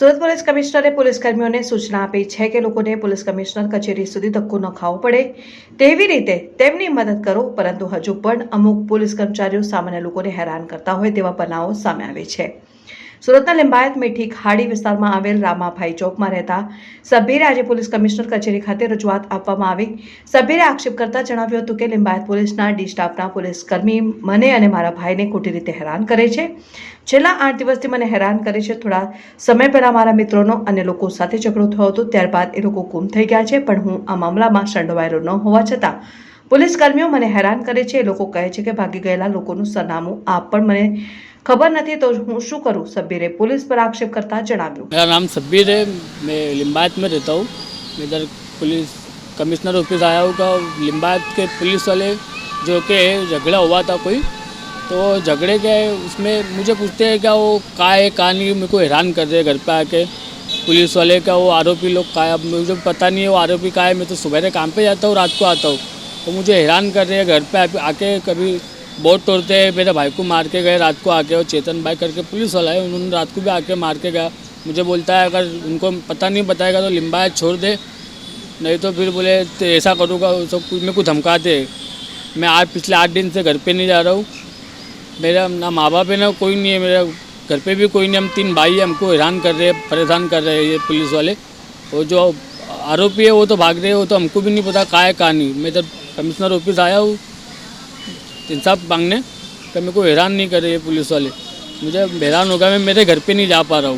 Surat police કમિશનરે police કર્મીઓને સૂચના આપી છે કે લોકોને પોલીસ કમિશનર કચેરી સુધી ધક્કો ન ખાવો પડે. તેવી રીતે તેમની મદદ કરો, પરંતુ હજુ પણ અમુક પોલીસ કર્મચારીઓ સામાન્ય લોકોને હેરાન કરતા હોય તેવા બનાવો સામે આવે છે. સુરતના લિંબાયત મીઠી ખાડી વિસ્તારમાં આવેલ રામાભાઈ ચોકમાં રહેતા સભ્યરે આજે પોલીસ કમિશનર કચેરી ખાતે રજૂઆત આપવામાં આવી. સભ્યરે આક્ષેપ કરતા જણાવ્યું હતું કે લિંબાયત પોલીસના ડી સ્ટાફના પોલીસ કર્મી મને અને મારા ભાઈને ખોટી રીતે હેરાન કરે છે. છેલ્લા આઠ દિવસથી મને હેરાન કરે છે. થોડા સમય પહેલાં મારા મિત્રોનો અને લોકો સાથે ઝઘડો થયો હતો. ત્યારબાદ એ લોકો ગુમ થઈ ગયા છે. પણ હું આ મામલામાં સંડોવાયેલો ન હોવા છતાં પોલીસ કર્મીઓ મને હેરાન કરે છે એ લોકો કહે છે કે ભાગી ગયેલા લોકોનું સરનામું આપ પણ મને ખબર નથી તો હું શું કરું સભ્યરે પોલીસ પર આક્ષેપ કરતા જણાવ્યું मेरा नाम सब्बीर है मैं लिम्बायत में रहता हूँ मैं इधर पुलिस कमिश्नर ऑफिस आया हूँ का लिम्बायत के पुलिस वाले जो के झगड़ा हुआ था कोई तो झगड़े के उसमें मुझे पूछते हैं क्या वो का है का नहीं मेरे को हैरान कर रहे हैं घर पे आके पुलिस वाले का वो आरोपी लोग का है अब मुझे पता नहीं है वो आरोपी का है मैं तो सुबह काम पे जाता हूँ रात को आता हूँ तो मुझे हैरान कर रहे हैं, घर पे आके कभी बोर्ड तोड़ते हैं, मेरे भाई को मार के गए, रात को आके और चेतन भाई करके पुलिस वाला है, उन्होंने रात को भी आके मार के गया। मुझे बोलता है, अगर उनको पता नहीं बताएगा तो लिम्बायत छोड़ दे, नहीं तो फिर बोले तो ऐसा करूँगा, वो सब कुछ मेरे को धमकाते हैं मैं आज पिछले आठ दिन से घर पे नहीं जा रहा हूँ। मेरा ना माँ बाप है, ना कोई नहीं है, मेरा घर पे भी कोई नहीं, हम तीन भाई हमको हैरान कर रहे हैं, परेशान कर रहे हैं ये पुलिस वाले। और जो आरोपी है, वो तो भाग रहे हो तो हमको भी नहीं पता कहाँ है, कहाँ नहीं। मैं जब कमिश्नर ऑफ़िस आया हूँ। इंसाफ मांगने तो मेरे को हैरान नहीं कर रहे पुलिस वाले। मुझे हैरान होगा, मैं मेरे घर पे नहीं जा पा रहा हूँ।